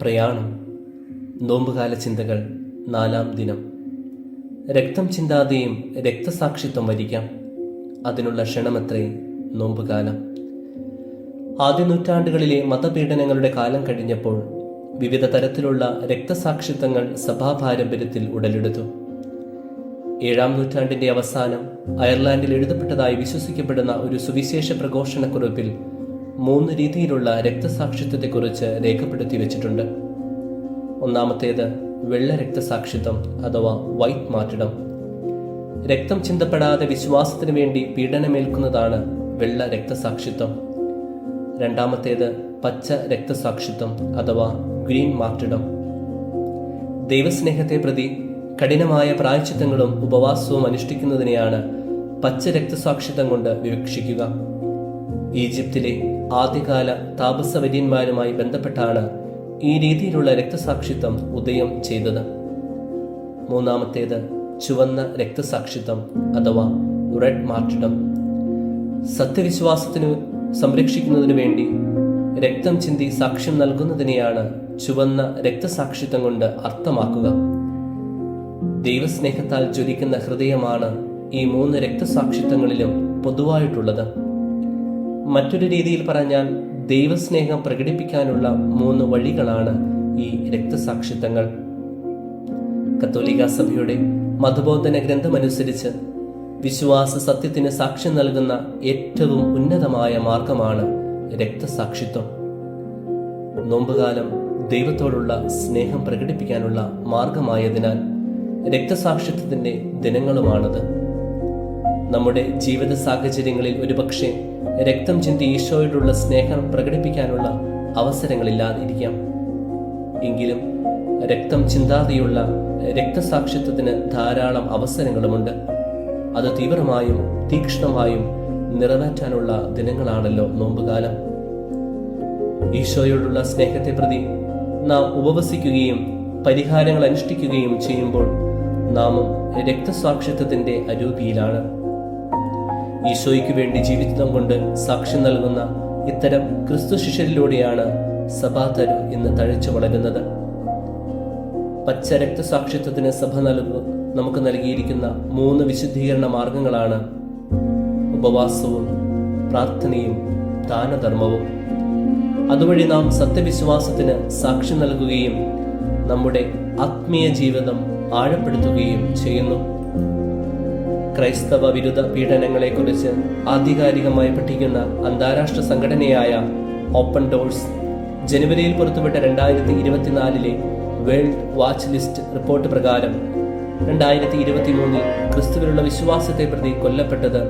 പ്രയാണം നോമ്പുകാല ചിന്തകൾ നാലാം ദിനം. രക്തം ചിന്താതെയും രക്തസാക്ഷിത്വം വരിക്കാം. അതിനുള്ള ക്ഷണമത്രേ നോമ്പുകാലം. ആദ്യ നൂറ്റാണ്ടുകളിലെ മതപീഡനങ്ങളുടെ കാലം കഴിഞ്ഞപ്പോൾ വിവിധ തരത്തിലുള്ള രക്തസാക്ഷിത്വങ്ങൾ സഭാപാരമ്പര്യത്തിൽ ഉടലെടുത്തു. ഏഴാം നൂറ്റാണ്ടിന്റെ അവസാനം അയർലാൻഡിൽ എഴുതപ്പെട്ടതായി വിശ്വസിക്കപ്പെടുന്ന ഒരു സുവിശേഷ പ്രഘോഷണക്കുറിപ്പിൽ മൂന്ന് രീതിയിലുള്ള രക്തസാക്ഷിത്വത്തെക്കുറിച്ച് രേഖപ്പെടുത്തി വെച്ചിട്ടുണ്ട്. ഒന്നാമത്തേത് വെള്ള രക്തസാക്ഷിത്വം അഥവാ വൈറ്റ് മാറ്റിടം രക്തം ചിന്തപ്പെടാതെ വിശ്വാസത്തിന് വേണ്ടി പീഡനമേൽക്കുന്നതാണ് വെള്ള രക്തസാക്ഷിത്വം. രണ്ടാമത്തേത് പച്ച രക്തസാക്ഷിത്വം അഥവാ ഗ്രീൻ മാർട്ടിടം. ദൈവസ്നേഹത്തെ പ്രതി കഠിനമായ പ്രായച്ചിത്തങ്ങളും ഉപവാസവും അനുഷ്ഠിക്കുന്നതിനെയാണ് പച്ച രക്തസാക്ഷിത്വം കൊണ്ട് വിവക്ഷിക്കുക. ഈജിപ്തിലെ ആദ്യകാല താപസവര്യന്മാരുമായി ബന്ധപ്പെട്ടാണ് ഈ രീതിയിലുള്ള രക്തസാക്ഷിത്വം ഉദയം ചെയ്തത്. മൂന്നാമത്തേത് ചുവന്ന രക്തസാക്ഷിത്വം അഥവാ റെഡ് മാർട്ടിഡം സത്യവിശ്വാസത്തിനു സംരക്ഷിക്കുന്നതിനു വേണ്ടി രക്തം ചിന്തി സാക്ഷ്യം നൽകുന്നതിനെയാണ് ചുവന്ന രക്തസാക്ഷിത്വം കൊണ്ട് അർത്ഥമാക്കുക. ദൈവസ്നേഹത്താൽ ജ്വലിക്കുന്ന ഹൃദയമാണ് ഈ മൂന്ന് രക്തസാക്ഷിത്വങ്ങളിലും പൊതുവായിട്ടുള്ളത്. മറ്റൊരു രീതിയിൽ പറഞ്ഞാൽ ദൈവസ്നേഹം പ്രകടിപ്പിക്കാനുള്ള മൂന്ന് വഴികളാണ് ഈ രക്തസാക്ഷിത്വങ്ങൾ. കത്തോലിക്ക സഭയുടെ മതബോധന ഗ്രന്ഥമനുസരിച്ച് വിശ്വാസ സത്യത്തിന് സാക്ഷ്യം നൽകുന്ന ഏറ്റവും ഉന്നതമായ മാർഗമാണ് രക്തസാക്ഷിത്വം. നോമ്പുകാലം ദൈവത്തോടുള്ള സ്നേഹം പ്രകടിപ്പിക്കാനുള്ള മാർഗമായതിനാൽ രക്തസാക്ഷിത്വത്തിന്റെ ദിനങ്ങളുമാണത്. നമ്മുടെ ജീവിത സാഹചര്യങ്ങളിൽ ഒരുപക്ഷെ രക്തം ചിന്തി ഈശോയോടുള്ള സ്നേഹം പ്രകടിപ്പിക്കാനുള്ള അവസരങ്ങളില്ലാതിരിക്കാം. എങ്കിലും രക്തം ചിന്താതെയുള്ള രക്തസാക്ഷിത്വത്തിന് ധാരാളം അവസരങ്ങളുമുണ്ട്. അത് തീവ്രമായും തീക്ഷ്ണമായും നിറവേറ്റാനുള്ള ദിനങ്ങളാണല്ലോ നോമ്പുകാലം. ഈശോയോടുള്ള സ്നേഹത്തെ പ്രതി നാം ഉപവസിക്കുകയും പരിഹാരങ്ങൾ അനുഷ്ഠിക്കുകയും ചെയ്യുമ്പോൾ നാമും രക്തസാക്ഷിത്വത്തിന്റെ അരൂപിയിലാണ്. ഈശോയ്ക്ക് വേണ്ടി ജീവിതം കൊണ്ട് സാക്ഷ്യം നൽകുന്ന ഇത്തരം ക്രിസ്തു ശിഷ്യരിലൂടെയാണ് സഭാതരു ഇന്ന് തഴച്ചു വളരുന്നത്. പച്ച രക്തസാക്ഷിത്വത്തിന് സഭ നൽകു നമുക്ക് നൽകിയിരിക്കുന്ന മൂന്ന് വിശുദ്ധീകരണ മാർഗങ്ങളാണ് ഉപവാസവും പ്രാർത്ഥനയും ദാനധർമ്മവും. അതുവഴി നാം സത്യവിശ്വാസത്തിന് സാക്ഷ്യം നൽകുകയും നമ്മുടെ ആത്മീയ ജീവിതം ആഴപ്പെടുത്തുകയും ചെയ്യുന്നു. ക്രൈസ്തവ വിരുദ്ധ പീഡനങ്ങളെക്കുറിച്ച് ആധികാരികമായി പഠിക്കുന്ന അന്താരാഷ്ട്ര സംഘടനയായ ഓപ്പൺ ഡോഴ്സ് ജനുവരിയിൽ പുറത്തുവിട്ട രണ്ടായിരത്തി ഇരുപത്തിനാലിലെ വേൾഡ് വാച്ച് ലിസ്റ്റ് റിപ്പോർട്ട് പ്രകാരം രണ്ടായിരത്തി ഇരുപത്തി മൂന്നിൽ ക്രിസ്തുവിലുള്ള വിശ്വാസത്തെ പ്രതി കൊല്ലപ്പെട്ടത്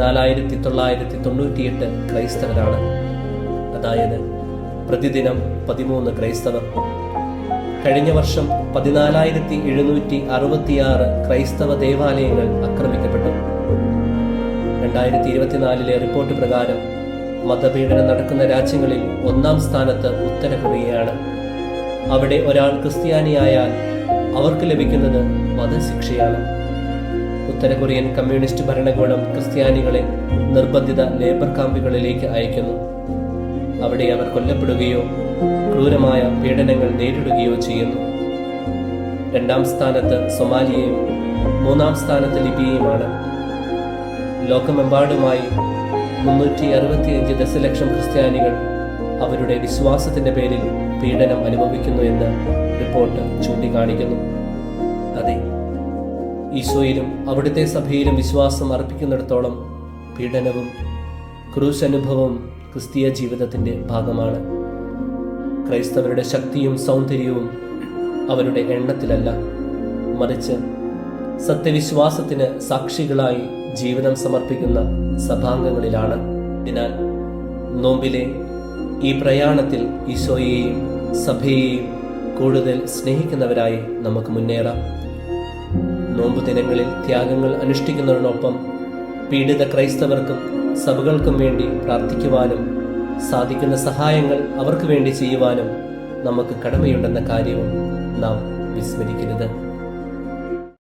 നാലായിരത്തി തൊള്ളായിരത്തി തൊണ്ണൂറ്റിയെട്ട് ക്രൈസ്തവരാണ്. അതായത് പ്രതിദിനം പതിമൂന്ന് ക്രൈസ്തവർ. കഴിഞ്ഞ വർഷം പതിനാലായിരത്തി എഴുന്നൂറ്റി അറുപത്തിയാറ് ക്രൈസ്തവ ദേവാലയങ്ങൾ ആക്രമിക്കപ്പെട്ടു. രണ്ടായിരത്തി ഇരുപത്തിനാലിലെ റിപ്പോർട്ട് പ്രകാരം മതപീഡനം നടക്കുന്ന രാജ്യങ്ങളിൽ ഒന്നാം സ്ഥാനത്ത് ഉത്തര കൊറിയയാണ് അവിടെ ഒരാൾ ക്രിസ്ത്യാനിയായാൽ അവർക്ക് ലഭിക്കുന്നത് മതശിക്ഷയാണ് ഉത്തര കൊറിയൻ കമ്മ്യൂണിസ്റ്റ് ഭരണകൂടം ക്രിസ്ത്യാനികളെ നിർബന്ധിത ലേബർ ക്യാമ്പുകളിലേക്ക് അയക്കുന്നു. അവിടെ അവർ കൊല്ലപ്പെടുകയോ ക്രൂരമായ പീഡനങ്ങൾ നേരിടുകയോ ചെയ്യുന്നു. രണ്ടാം സ്ഥാനത്ത് സൊമാലിയയും മൂന്നാം സ്ഥാനത്ത് ലിബിയയുമാണ്. ലോകമെമ്പാടുമായി മുന്നൂറ്റി അറുപത്തിയഞ്ച് ദശലക്ഷം ക്രിസ്ത്യാനികൾ അവരുടെ വിശ്വാസത്തിന്റെ പേരിൽ പീഡനം അനുഭവിക്കുന്നു എന്ന് റിപ്പോർട്ട് ചൂണ്ടിക്കാണിക്കുന്നു. അതെ ഈശോയിലും അവിടുത്തെ സഭയിലും വിശ്വാസം അർപ്പിക്കുന്നിടത്തോളം പീഡനവും ക്രൂശ് അനുഭവവും ക്രിസ്തീയ ജീവിതത്തിന്റെ ഭാഗമാണ്. ക്രൈസ്തവരുടെ ശക്തിയും സൗന്ദര്യവും അവരുടെ എണ്ണത്തിലല്ല. മറിച്ച് സത്യവിശ്വാസത്തിന് സാക്ഷികളായി ജീവിതം സമർപ്പിക്കുന്ന സഭാംഗങ്ങളിലാണ്. അതിനാൽ നോമ്പിലെ ഈ പ്രയാണത്തിൽ ഈശോയെയും സഭയെയും കൂടുതൽ സ്നേഹിക്കുന്നവരായി നമുക്ക് മുന്നേറാം. നോമ്പ് ദിനങ്ങളിൽ ത്യാഗങ്ങൾ അനുഷ്ഠിക്കുന്നതിനൊപ്പം പീഡിത ക്രൈസ്തവർക്കും സഭകൾക്കും വേണ്ടി പ്രാർത്ഥിക്കുവാനും സാധിക്കുന്ന സഹായങ്ങൾ അവർക്ക് വേണ്ടി ചെയ്യുവാനും നമുക്ക് കടമയുണ്ടെന്ന കാര്യവും നാം വിസ്മരിക്കരുത്.